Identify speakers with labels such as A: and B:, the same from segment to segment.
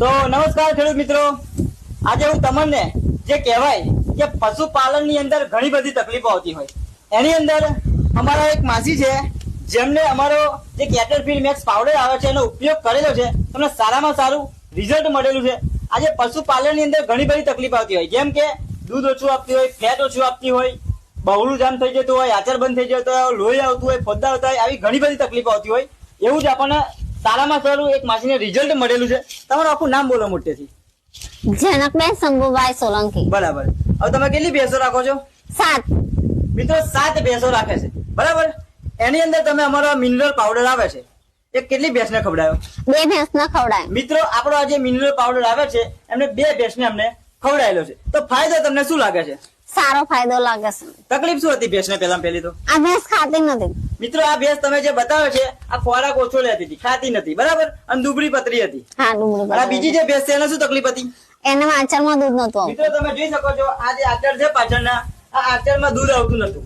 A: તો નમસ્કાર ખેડૂત મિત્રો. આજે હું તમને જે કહેવાય કે પશુપાલનની અંદર ઘણી બધી તકલીફો આવતી હોય. એની અંદર અમારા એક માસી છે, જેમને અમારો જે કેટરફિલ મેક્સ પાવડર આવે છે, એનો ઉપયોગ કરેલો છે તમને સારામાં સારું રિઝલ્ટ મળેલું છે. આજે પશુપાલનની અંદર ઘણી બધી તકલીફ આવતી હોય. જેમ કે દૂધ ઓછું આપતી હોય, ફેટ ઓછું આપતી હોય બહુલું જામ થઈ જતું હોય, આચાર બંધ થઈ જતો હોય, લોહી આવતું હોય, ફોદ્દા આવતા હોય, આવી ઘણી બધી તકલીફો આવતી હોય. એવું જ આપણને સારામાં સારું એક માસીને રિઝલ્ટ મળેલું છે. તમારું આખું નામ બોલો મોટેથી.
B: જનકબેન શંભુભાઈ સોલંકી.
A: બરાબર. હવે તમે કેટલી ભેંસો રાખો છો?
B: સાત.
A: મિત્રો સાત ભેંસો રાખે છે. બરાબર? એની અંદર તમે અમારો મિનરલ પાવડર આવે છે. એ કેટલી ભેંસને ખવડાયો?
B: બે ભેંસ ના ખવડાય.
A: મિત્રો આપણો આ જે મિનરલ પાવડર આવે છે એમને બે ભેંસને અમને ખવડાયેલો છે. તો ફાયદો તમને શું લાગે છે?
B: સારો ફાયદો લાગે છે.
A: તકલીફ શું હતી ભેંસને પહેલા પહેલી તો?
B: આ ભેંસ ખાતી નથી.
A: મિત્રો આ ભેંસ તમે જે બતાવ્યો છે આ ખોરાક ઓછો લેતી હતી ખાતી નથી બરાબર? અને દુબળી પતરી હતી.
B: હા
A: દુબળી પતરી બીજી જે ભેંસ છે એને શું તકલીફ હતી?
B: એને વાંચરમાં દૂધ નતું આવતું.
A: મિત્રો તમે જોઈ શકો છો આ જે આચર છે પાછળના આ આચરમાં દૂધ આવતું નતું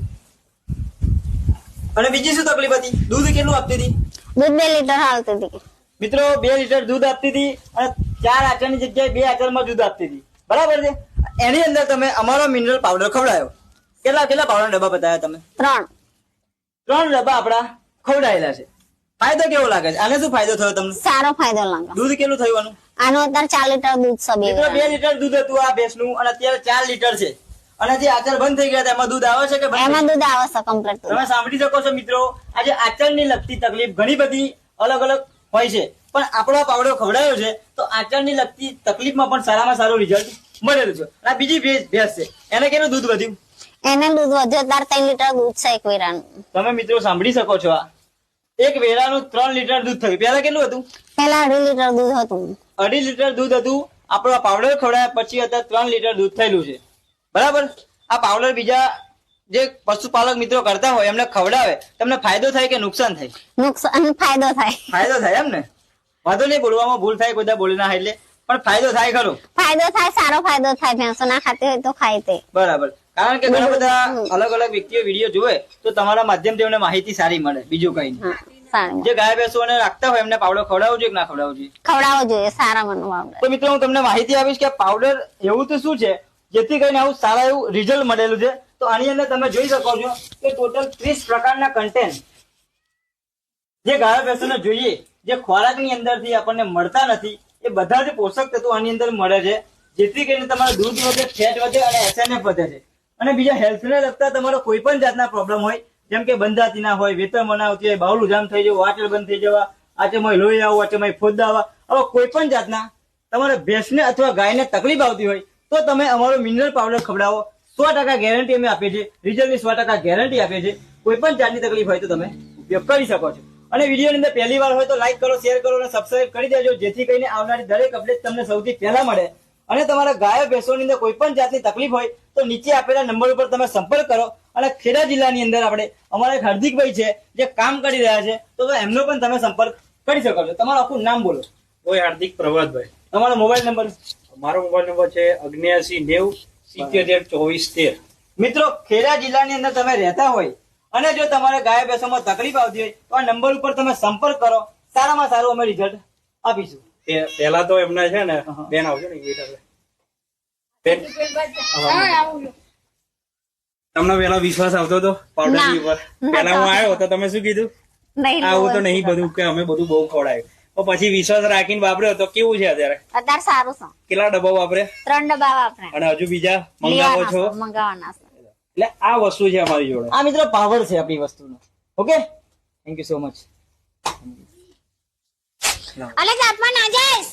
A: અને બીજી શું તકલીફ હતી? દૂધ કેટલું આપતી હતી?
B: દૂધ બે લીટર આવતી હતી.
A: મિત્રો બે લીટર દૂધ આપતી હતી અને ચાર આચરની જગ્યાએ બે આચરમાં દૂધ આપતી હતી. બરાબર છે? એની અંદર તમે અમારો મિનરલ પાવડર ખવડાયો. કેટલા કેટલા પાવડર ડબ્બા બતાવ્યા તમે?
B: ત્રણ.
A: ત્રણ ડબ્બા આપડા ખવડાયેલા છે. ફાયદો કેવો લાગે છે? આને શું ફાયદો થયો તમને?
B: સારો ફાયદો લાગે.
A: દૂધ કેટલું થયું આનું?
B: આનું અત્યારે ચાર લીટર દૂધ છે બે.
A: મિત્રો બે. લીટર દૂધ હતું આ ભેંસનું અને અત્યારે ચાર લીટર છે. અને જે આચર બંધ થઈ ગયા એમાં દૂધ આવે છે કે
B: એમાં દૂધ આવે છે કમ્પ્લીટ
A: તમે સાંભળી શકો છો મિત્રો આજે આચરણની લગતી તકલીફ ઘણી બધી અલગ અલગ હોય છે. પણ આપણો પાવડો ખવડાયો છે તો આચરણની લગતી તકલીફમાં પણ સારામાં સારું રિઝલ્ટ મળેલું છે. આ બીજી ભેંસ ભેંસ છે. એને કેનું દૂધ વધ્યું?
B: એને દૂધ વધ્યું તાર ત્રણ લીટર દૂધ છે એક વેરાનું.
A: તમે મિત્રો સાંભળી શકો છો આ. એક વેરાનું ત્રણ લીટર દૂધ થયું. પહેલા કેટલું હતું?
B: પેલા અઢી લીટર દૂધ હતું.
A: અઢી લીટર દૂધ હતું. આપણો પાવડર ખવડાયા પછી અત્યારે ત્રણ લીટર દૂધ થયેલું છે. બરાબર? આ પાવડર બીજા જે પશુપાલક મિત્રો કરતા હોય એમને ખવડાવે તમને ફાયદો થાય કે નુકસાન થાય?
B: નુકસાન ફાયદો થાય.
A: ફાયદો થાય એમ ને વાંધો નહીં બોલવામાં ભૂલ થાય બધા બોલી ના એટલે. પણ ફાયદો થાય ખરો.
B: ફાયદો થાય સારો ફાયદો થાય ભેંસો ના ખાતી હોય તો ખાય તે.
A: બરાબર. કારણ કે ઘણા બધા અલગ અલગ વ્યક્તિઓ વીડિયો જોવે તો તમારા માધ્યમથી એમને માહિતી સારી મળે બીજું કઈ નહીં. જે ગાય ભેંસોને રાખતા હોય એમને પાવડર ખવડાવવો જોઈએ કે ના ખવડાવવો જોઈએ?
B: ખવડાવવો જોઈએ સારા મનવા
A: તો મિત્રો હું તમને માહિતી આપીશ કે પાવડર એવું તો શું છે જેથી કરીને આવું સારા એવું રિઝલ્ટ મળેલું છે. તો આની અંદર તમે જોઈ શકો છો કે ટોટલ ત્રીસ પ્રકારના કન્ટેન્ટ જે ગાય ભેંસોને જોઈએ જે ખોરાકની અંદરથી આપણને મળતા નથી, એ બધા જ પોષક તત્વો આની અંદર મળે છે. જેથી કરીને તમારું દૂધ વધે, ફેટ વધે અને એસએનએફ વધે છે. અને બીજા હેલ્થને લગતા તમારો કોઈ પણ જાતના પ્રોબ્લેમ હોય, જેમ કે બંધાતી ના હોય, વેતન બનાવતી હોય બાવલું જામ થઈ જવું વાટલ બંધ થઈ જવા આચેમાં લોહી આવવા આચેમાં ફોદ્દા આવવા આવા કોઈ પણ જાતના તમારે ભેંસને અથવા ગાયને તકલીફ આવતી હોય, તો તમે અમારો મિનરલ પાવડર ખવડાવો. સો ટકા ગેરંટી અમે આપીએ છીએ. રિઝલ્ટની સો ટકા ગેરંટી આપીએ છીએ. કોઈ પણ જાતની તકલીફ હોય તો તમે ઉપયોગ કરી શકો છો. અને વિડીયોની અંદર પહેલી વાર હોય તો લાઈક કરો શેર કરો અને સબસ્ક્રાઇબ કરી દેજો. જેથી કરીને આવનારી દરેક અપડેટ તમને સૌથી પહેલા મળે. અને તમારા ગાયો ભેંસોની અંદર કોઈ પણ જાતની તકલીફ હોય તો નીચે આપેલા નંબર ઉપર તમે સંપર્ક કરો. અને ખેડા જિલ્લાની અંદર આપણે અમારા એક હાર્દિકભાઈ છે જે કામ કરી રહ્યા છે તો એમનો પણ તમે સંપર્ક કરી શકો છો. તમારું આખું નામ બોલો.
C: કોઈ હાર્દિક પ્રભાતભાઈ.
A: તમારો મોબાઈલ નંબર
C: મારો મોબાઈલ નંબર છે અગ્નિયાસી નેવ સિત્યોતેર ચોવીસ તેર.
A: મિત્રો ખેડા જિલ્લાની અંદર તમે રહેતા હોય અને જો તમારે ગાય ભેંસોમાં તકલીફ આવતી હોય તો આ નંબર ઉપર તમે સંપર્ક કરો. સારામાં સારું અમે રિઝલ્ટ આપીશું.
C: પેલા પહેલા તો એમને છે ને બેન આવજો ને બેન. તમને પેલા વિશ્વાસ આવતો હતો પાવડર ઉપર? પેલા હું આવ્યો તો તમે શું કીધું? આવું તો નહીં બધું કે અમે બધું બહુ ખવડાયું. પણ પછી વિશ્વાસ રાખીને વાપર્યો તો કેવું છે અત્યારે?
B: અત્યારે સારું છે.
C: કેટલા ડબ્બા વાપરે
B: ત્રણ ડબ્બા વાપરે
C: અને હજુ બીજા મંગાવો છો?
B: મંગાવવાના છે.
C: એટલે આ વસ્તુ છે અમારી જોડે.
A: આ મિત્રો પાવર છે આપણી વસ્તુનો. Okay thank you so much
B: અલે આપવા ના જઈશ?